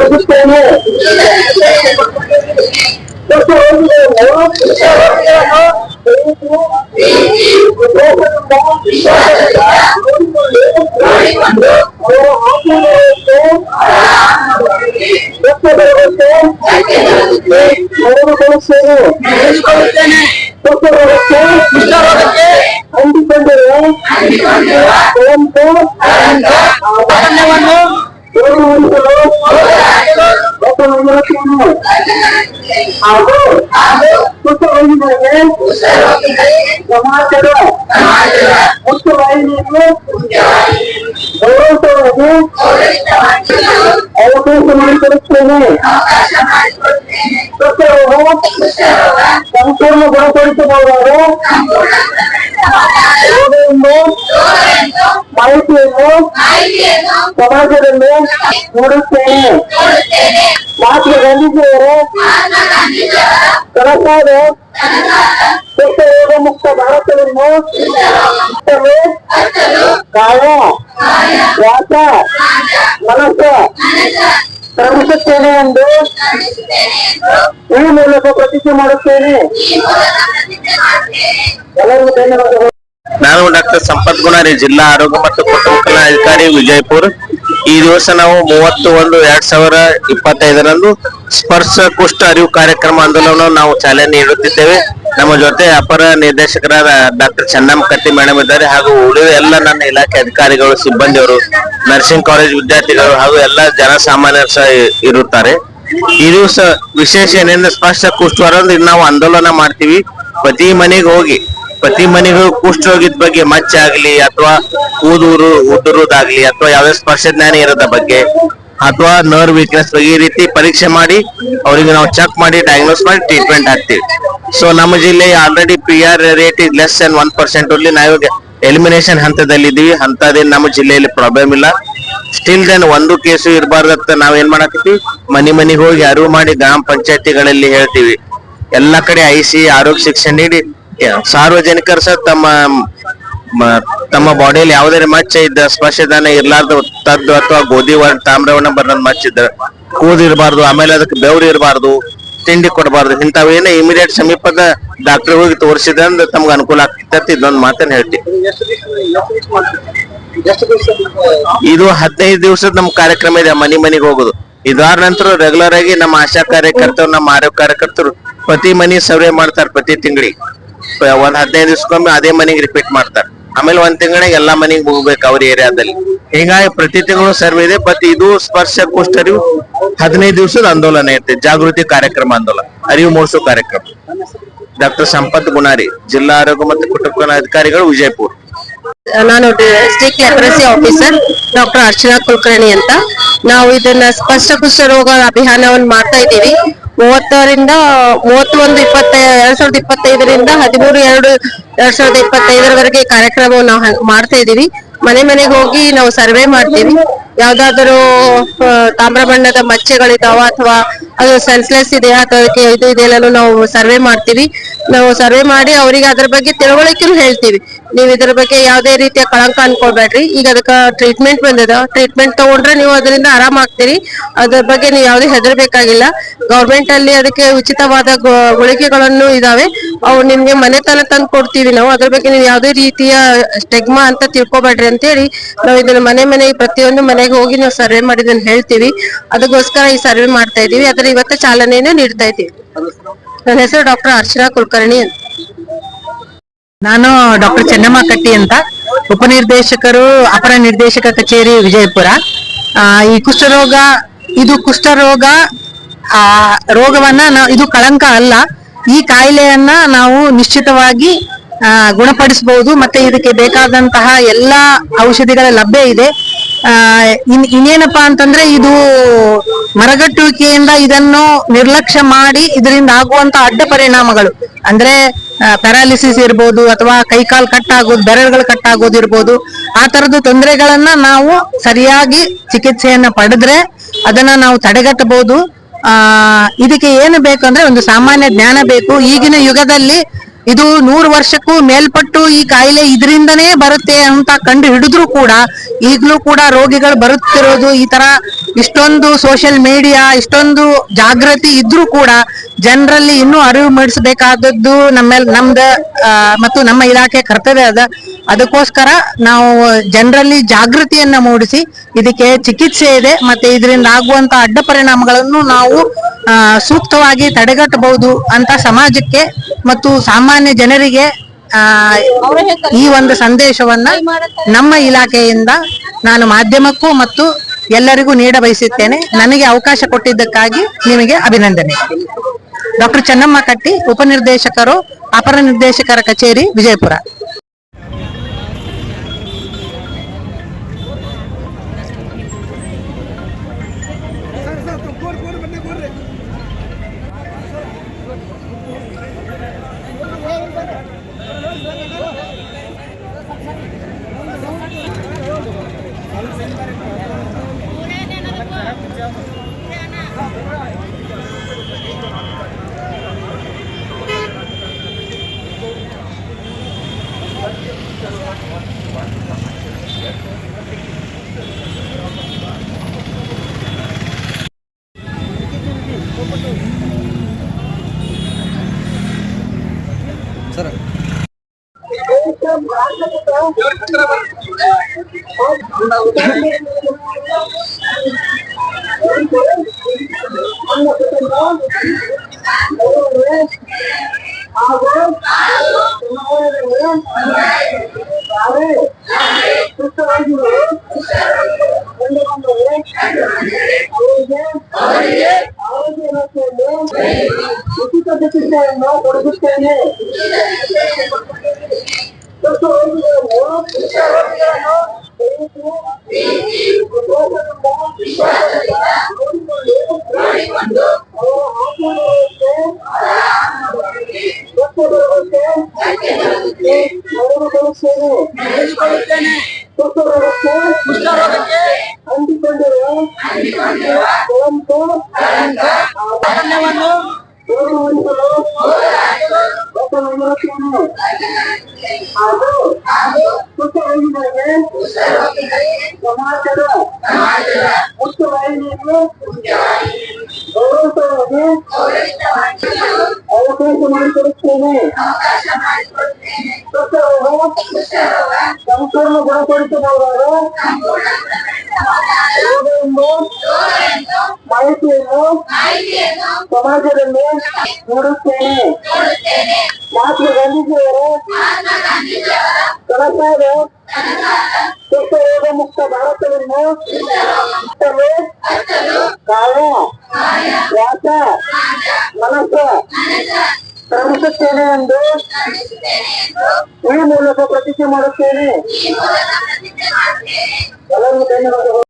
muito comum. Eu estou olhando meu irmão, eu minha irmã, eu vou está সম্পূর্ণ গ্রহণ করতে পারব ಮಾಹಿತಿಯನ್ನು ಸಮಾಜದಲ್ಲಿ ನೋಡುತ್ತೇನೆ. ಮಹಾತ್ಮ ಗಾಂಧೀಜಿಯವರು ಕನಸಾದ ಕುಷ್ಠರೋಗ ಮುಕ್ತ ಭಾರತವನ್ನು ಕಾಯ ವಾಸ ಮನಸ್ಸ ಶ್ರಮಿಸುತ್ತೇನೆ ಎಂದು ಈ ಮೂಲಕ ಪ್ರತಿಜ್ಞೆ ಮಾಡುತ್ತೇನೆ. ಎಲ್ಲರಿಗೂ ಧನ್ಯವಾದಗಳು. ನಾನು ಡಾಕ್ಟರ್ ಸಂಪತ್ ಗುಣಾರಿ ಜಿಲ್ಲಾ ಆರೋಗ್ಯ ಮತ್ತು ಕುಟುಂಬ ಕಲ್ಯಾಣ ಅಧಿಕಾರಿ ವಿಜಯಪುರ. ಈ ದಿವಸ ನಾವು ಮೂವತ್ತು ಒಂದು ಎರಡ್ ಸಾವಿರ ಇಪ್ಪತ್ತೈದರಂದು ಸ್ಪರ್ಶ ಕುಷ್ಠ ಅರಿವು ಕಾರ್ಯಕ್ರಮ ಆಂದೋಲನವನ್ನು ನಾವು ಚಾಲನೆ ನೀಡುತ್ತಿದ್ದೇವೆ. ನಮ್ಮ ಜೊತೆ ಅಪರ ನಿರ್ದೇಶಕರಾದ ಡಾಕ್ಟರ್ ಚನ್ನಮ್ಮ ಕಟ್ಟಿ ಮೇಡಮ್ ಇದ್ದಾರೆ ಹಾಗೂ ಉಳಿದ ಎಲ್ಲ ನನ್ನ ಇಲಾಖೆ ಅಧಿಕಾರಿಗಳು, ಸಿಬ್ಬಂದಿಯವರು, ನರ್ಸಿಂಗ್ ಕಾಲೇಜ್ ವಿದ್ಯಾರ್ಥಿಗಳು ಹಾಗೂ ಎಲ್ಲ ಜನಸಾಮಾನ್ಯರು ಸಹ ಇರುತ್ತಾರೆ. ಈ ದಿವಸ ವಿಶೇಷ ಏನೆಂದ್ರೆ ಸ್ಪರ್ಶ ಕುಷ್ಠವರಂದು ನಾವು ಆಂದೋಲನ ಮಾಡ್ತೀವಿ. ಪ್ರತಿ ಮನೆಗೆ ಹೋಗಿ ಪ್ರತಿ ಮನೆಗೂ ಕುಷ್ಠರೋಗಿದ ಬಗ್ಗೆ ಮಚ್ಚ ಆಗ್ಲಿ ಅಥವಾ ಕೂದೂರು ಉದುರುದಾಗ್ಲಿ ಅಥವಾ ಯಾವ್ದೇ ಸ್ಪರ್ಶ ಜ್ಞಾನ ಇರೋದ ಬಗ್ಗೆ ಅಥವಾ ನರ್ ವೀಕ್ನೆಸ್ ಬಗ್ಗೆ ಈ ರೀತಿ ಪರೀಕ್ಷೆ ಮಾಡಿ ಅವರಿಗೆ ನಾವು ಚೆಕ್ ಮಾಡಿ ಡಯಾಗ್ನೋಸ್ ಮಾಡಿ ಟ್ರೀಟ್ಮೆಂಟ್ ಹಾಕ್ತಿವಿ. ಸೊ ನಮ್ಮ ಜಿಲ್ಲೆ already P R rate is less than one percent ಅಲ್ಲಿ ನಾವು ಎಲಿಮಿನೇಷನ್ ಹಂತದಲ್ಲಿ ಇದೀವಿ ಅಂತದೇನು ನಮ್ಮ ಜಿಲ್ಲೆಯಲ್ಲಿ ಪ್ರಾಬ್ಲಮ್ ಇಲ್ಲ. ಸ್ಟಿಲ್ ದೆನ್ ಒಂದು ಕೇಸು ಇರಬಾರ್ದಂತ ನಾವ್ ಏನ್ ಮಾಡಾಕತ್ತೀವಿ? ಮನಿ ಮನೆಗೆ ಹೋಗಿ ಅರಿವು ಮಾಡಿ ಗ್ರಾಮ ಪಂಚಾಯತಿಗಳಲ್ಲಿ ಹೇಳ್ತೀವಿ. ಎಲ್ಲಾ ಕಡೆ ಐಸಿ ಆರೋಗ್ಯ ಶಿಕ್ಷಣ ನೀಡಿ ಸಾರ್ವಜನಿಕರು ಸಹ ತಮ್ಮ ತಮ್ಮ ಬಾಡಿಯಲ್ಲಿ ಯಾವುದೇ ಮಚ್ಚ ಇದ್ದ ಸ್ಪರ್ಶದಾನ ಇರ್ಲಾರ್ದು, ತದ್ದು ಅಥವಾ ಗೋಧಿ ತಾಮ್ರವನ್ನ ಬರೋದ್ ಮಚ್ಚ ಇದ್ರ ಕೂದ್ ಆಮೇಲೆ ಅದಕ್ಕೆ ಬೆವ್ರು ಇರಬಾರ್ದು, ತಿಂಡಿ ಕೊಡಬಾರ್ದು ಇಂಥವೇನ ಇಮಿಡಿಯೇಟ್ ಸಮೀಪದ ಡಾಕ್ಟರ್ ಹೋಗಿ ತೋರಿಸಿದ್ರೆ ತಮ್ಗೆ ಅನುಕೂಲ ಆಗ್ತೈತಿ ಇದೊಂದು ಮಾತನ್ನ ಹೇಳ್ತಿ. ಇದು ಹದಿನೈದು ದಿವಸದ ನಮ್ ಕಾರ್ಯಕ್ರಮ ಇದೆ, ಮನಿ ಮನಿಗೆ ಹೋಗುದು. ಇದಾದ ನಂತರ ರೆಗ್ಯುಲರ್ ಆಗಿ ನಮ್ಮ ಆಶಾ ಕಾರ್ಯಕರ್ತರು, ನಮ್ಮ ಆರೋಗ್ಯ ಕಾರ್ಯಕರ್ತರು ಪ್ರತಿ ಮನಿ ಸರ್ವೆ ಮಾಡ್ತಾರೆ ಪ್ರತಿ ತಿಂಗಳಿಗೆ. ಒಂದ್ ಹದಿನೈದು ದಿವಸಕ್ಕೊಮ್ಮೆ ಅದೇ ಮನೆಗೆ ರಿಪೀಟ್ ಮಾಡ್ತಾರೆ. ಆಮೇಲೆ ಒಂದ್ ತಿಂಗಳಿಗೆ ಎಲ್ಲಾ ಮನೆಗೆ ಹೋಗ್ಬೇಕು ಅವ್ರ ಏರಿಯಾದಲ್ಲಿ ಹೀಗಾಗಿ ಪ್ರತಿ ತಿಂಗಳು ಸರ್ವೆ ಇದೆ ಬಟ್ ಇದು ಸ್ಪರ್ಶ ಕುಷ್ಠರಿವು ಹದಿನೈದು ದಿವಸದ ಆಂದೋಲನ ಇರ್ತದೆ ಜಾಗೃತಿ ಕಾರ್ಯಕ್ರಮ ಆಂದೋಲನ, ಅರಿವು ಮೂಡಿಸುವ ಕಾರ್ಯಕ್ರಮ. ಡಾಕ್ಟರ್ ಸಂಪತ್ ಗುಣಾರಿ, ಜಿಲ್ಲಾ ಆರೋಗ್ಯ ಮತ್ತು ಕುಟುಂಬ ಅಧಿಕಾರಿಗಳು ವಿಜಯಪುರ. ನಾನು district leprosy officer, doctor Archana Kulkarni ಅಂತ. ನಾವು ಇದನ್ನ ಸ್ಪಷ್ಟ ಕುಷ್ಠ ರೋಗ ಅಭಿಯಾನವನ್ನು ಮಾಡ್ತಾ ಇದ್ದೀವಿ. ಮೂವತ್ತರಿಂದ, ಮೂವತ್ತೊಂದು, ಇಪ್ಪತ್ತ, ಎರಡ್ ಸಾವಿರದ ಇಪ್ಪತ್ತೈದರಿಂದ ಹದಿಮೂರು, ಎರಡು, ಎರಡ್ ಸಾವಿರದ ಇಪ್ಪತ್ತೈದರವರೆಗೆ ಕಾರ್ಯಕ್ರಮವನ್ನು ನಾವು ಮಾಡ್ತಾ ಇದ್ದೀವಿ. ಮನೆ ಮನೆಗೆ ಹೋಗಿ ನಾವು ಸರ್ವೆ ಮಾಡ್ತೀವಿ. ಯಾವ್ದಾದ್ರು ತಾಮ್ರ ಬಣ್ಣದ ಮಚ್ಚೆಗಳಿದಾವ ಅಥವಾ ಅದು ಸೆನ್ಸ್ಲೆಸ್ ಇದೆ ಅಥವಾ ಇದು ಇದೆ ಎಲ್ಲಾನು ನಾವು ಸರ್ವೆ ಮಾಡ್ತೀವಿ. ನಾವು ಸರ್ವೆ ಮಾಡಿ ಅವರಿಗೆ ಅದ್ರ ಬಗ್ಗೆ ತಿಳುವಳಿಕೆ ಹೇಳ್ತೀವಿ. ನೀವು ಇದ್ರ ಬಗ್ಗೆ ಯಾವ್ದೇ ರೀತಿಯ ಕಳಂಕ ಅನ್ಕೊಳ್ಬೇಡ್ರಿ. ಈಗ ಅದಕ್ಕ ಟ್ರೀಟ್ಮೆಂಟ್ ಬಂದದ. ಟ್ರೀಟ್ಮೆಂಟ್ ತಗೊಂಡ್ರೆ ನೀವು ಅದರಿಂದ ಆರಾಮ ಆಗ್ತೀರಿ. ಅದ್ರ ಬಗ್ಗೆ ನೀವು ಯಾವುದೇ ಹೆದರ್ಬೇಕಾಗಿಲ್ಲ. ಗೌರ್ಮೆಂಟ್ ಅಲ್ಲಿ ಅದಕ್ಕೆ ಉಚಿತವಾದ ಗುಳಿಗೆಗಳನ್ನು ಇದಾವೆ. ಅವು ನಿಮ್ಗೆ ಮನೆ ತನ ತಂದು ಕೊಡ್ತೀವಿ ನಾವು. ಅದ್ರ ಬಗ್ಗೆ ನೀವು ಯಾವುದೇ ರೀತಿಯ ಸ್ಟೆಗ್ಮಾ ಅಂತ ತಿಳ್ಕೊಬೇಡ್ರಿ ಅಂತೇಳಿ ನಾವು ಇದನ್ನ ಮನೆ ಮನೆಗೆ ಪ್ರತಿಯೊಂದು ಮನೆಗೆ ಹೋಗಿ ನಾವು ಸರ್ವೆ ಮಾಡಿದನ್ನ ಹೇಳ್ತೀವಿ. ಅದಕ್ಕೋಸ್ಕರ ಈ ಸರ್ವೆ ಮಾಡ್ತಾ ಇದೀವಿ ಅದ್ರ ಇವತ್ತು ಚಾಲನೆಯನ್ನು ನೀಡ್ತಾ ಇದ್ದೀವಿ. ನನ್ನ ಹೆಸರು ಡಾಕ್ಟರ್ ಅರ್ಚನಾ ಕುಲಕರ್ಣಿ ಅಂತ. ನಾನು ಡಾಕ್ಟರ್ ಚೆನ್ನಮ್ಮ ಕಟ್ಟಿ ಅಂತ. ಉಪನಿರ್ದೇಶಕರು ಅಪರ ನಿರ್ದೇಶಕ ಕಚೇರಿ ವಿಜಯಪುರ. ಈ ಕುಷ್ಠರೋಗ ಇದು ಕುಷ್ಠರೋಗ ಆ ರೋಗವನ್ನ ಇದು ಕಳಂಕ ಅಲ್ಲ. ಈ ಕಾಯಿಲೆಯನ್ನ ನಾವು ನಿಶ್ಚಿತವಾಗಿ ಆ, ಗುಣಪಡಿಸಬಹುದು ಮತ್ತೆ ಇದಕ್ಕೆ ಬೇಕಾದಂತಹ ಎಲ್ಲಾ ಔಷಧಿಗಳ ಲಭ್ಯ ಇದೆ. ಆ, ಇನ್ ಇನ್ನೇನಪ್ಪಾ ಅಂತಂದ್ರೆ ಇದು ಮರಗಟ್ಟುವಿಕೆಯಿಂದ ಇದನ್ನು ನಿರ್ಲಕ್ಷ್ಯ ಮಾಡಿ ಇದರಿಂದ ಆಗುವಂತ ಅಡ್ಡ ಪರಿಣಾಮಗಳು. ಅಂದ್ರೆ ಪ್ಯಾರಾಲಿಸಿಸ್ ಇರ್ಬೋದು ಅಥವಾ ಕೈಕಾಲು ಕಟ್ ಆಗೋದು ಬೆರಳುಗಳು ಕಟ್ ಆಗೋದಿರ್ಬೋದು ಆ ತರದ ತೊಂದರೆಗಳನ್ನ ನಾವು ಸರಿಯಾಗಿ ಚಿಕಿತ್ಸೆಯನ್ನ ಪಡೆದ್ರೆ ಅದನ್ನ ನಾವು ತಡೆಗಟ್ಟಬಹುದು. ಆ, ಇದಕ್ಕೆ ಏನು ಬೇಕು ಅಂದ್ರೆ ಒಂದು ಸಾಮಾನ್ಯ ಜ್ಞಾನ ಬೇಕು. ಈಗಿನ ಯುಗದಲ್ಲಿ ಇದು ನೂರು ವರ್ಷಕ್ಕೂ ಮೇಲ್ಪಟ್ಟು ಈ ಕಾಯಿಲೆ ಇದರಿಂದನೇ ಬರುತ್ತೆ ಅಂತ ಕಂಡು ಹಿಡಿದ್ರು ಕೂಡ ಈಗಲೂ ಕೂಡ ರೋಗಿಗಳು ಬರುತ್ತಿರೋದು ಈ ತರ ಇಷ್ಟೊಂದು ಸೋಷಿಯಲ್ ಮೀಡಿಯಾ ಇಷ್ಟೊಂದು ಜಾಗೃತಿ ಇದ್ರೂ ಕೂಡ ಜನರಲ್ಲಿ ಇನ್ನೂ ಅರಿವು ಮೂಡಿಸಬೇಕಾದದ್ದು ನಮ್ಮೆಲ್ ನಮ್ದ ಮತ್ತು ನಮ್ಮ ಇಲಾಖೆ ಕರ್ತವ್ಯ ಅದ. ಅದಕ್ಕೋಸ್ಕರ ನಾವು ಜನರಲ್ಲಿ ಜಾಗೃತಿಯನ್ನ ಮೂಡಿಸಿ ಇದಕ್ಕೆ ಚಿಕಿತ್ಸೆ ಇದೆ, ಮತ್ತೆ ಇದರಿಂದ ಆಗುವಂತ ಅಡ್ಡ ಪರಿಣಾಮಗಳನ್ನು ನಾವು ಸೂಕ್ತವಾಗಿ ತಡೆಗಟ್ಟಬಹುದು ಅಂತ ಸಮಾಜಕ್ಕೆ ಮತ್ತು ಸಾಮಾನ್ಯ ಜನರಿಗೆ ಈ ಒಂದು ಸಂದೇಶವನ್ನ ನಮ್ಮ ಇಲಾಖೆಯಿಂದ ನಾನು ಮಾಧ್ಯಮಕ್ಕೂ ಮತ್ತು ಎಲ್ಲರಿಗೂ ನೀಡ ಬಯಸುತ್ತೇನೆ. ನನಗೆ ಅವಕಾಶ ಕೊಟ್ಟಿದ್ದಕ್ಕಾಗಿ ನಿಮಗೆ ಅಭಿನಂದನೆ. ಡಾಕ್ಟರ್ ಚನ್ನಮ್ಮ ಕಟ್ಟಿ, ಉಪನಿರ್ದೇಶಕರು, ಅಪರ ನಿರ್ದೇಶಕರ ಕಚೇರಿ, ವಿಜಯಪುರ. ಉಚಿತ ಕುಷ್ಠರೋಗಿಗಳಿಗೆ ಸಮಾಜದ ಕುಷ್ಠರೋಗ ಸಂಪೂರ್ಣ ಗುಣಪಡಿಸಬಹುದಾದ ರೋಗವನ್ನು ಮಾಹಿತಿಯನ್ನು ಸಮಾಜದಲ್ಲಿ ನೋಡುತ್ತೇನೆ ಮಹಾತ್ಮ ಗಾಂಧೀಜಿಯವರ ಕನಸಾದ ಕುಷ್ಠರೋಗ ಮುಕ್ತ ಭಾರತವನ್ನು ಕಟ್ಟಲು ಕಾಯ ವಾಚ ಮನಸ್ಸ ಶ್ರಮಿಸುತ್ತೇನೆ ಎಂದು ಈ ಮೂಲಕ ಪ್ರತಿಜ್ಞೆ ಮಾಡುತ್ತೇನೆ. ಎಲ್ಲರಿಗೂ ಧನ್ಯವಾದಗಳು.